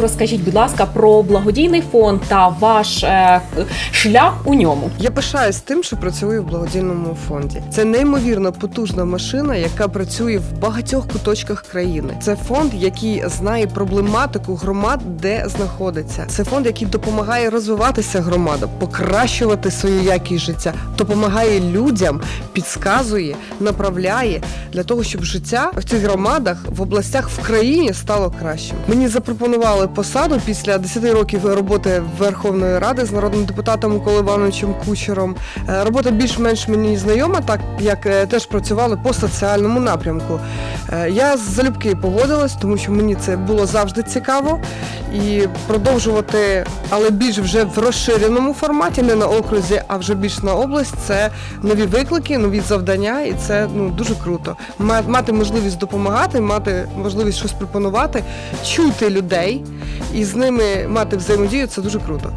Розкажіть, будь ласка, про благодійний фонд та ваш е, шлях у ньому. Я пишаюсь тим, що працюю в благодійному фонді. Це неймовірно потужна машина, яка працює в багатьох куточках країни. Це фонд, який знає проблематику громад, де знаходиться. Це фонд, який допомагає розвиватися громадам, покращувати свою якість життя, допомагає людям, підказує, направляє для того, щоб життя в цих громадах в областях в країні стало кращим. Мені запропонували посаду після 10 років роботи Верховної Ради з народним депутатом Миколою Івановичем Кучером. Е, Робота більш-менш мені знайома, так як е, теж працювали по соціальному напрямку. Е, Я залюбки погодилась, тому що мені це було завжди цікаво. І продовжувати, але більш вже в розширеному форматі, не на окрузі, а вже більш на область. Це нові виклики, нові завдання, і це ну дуже круто. Мати можливість допомагати, мати можливість щось пропонувати, чути людей і з ними мати взаємодію це дуже круто.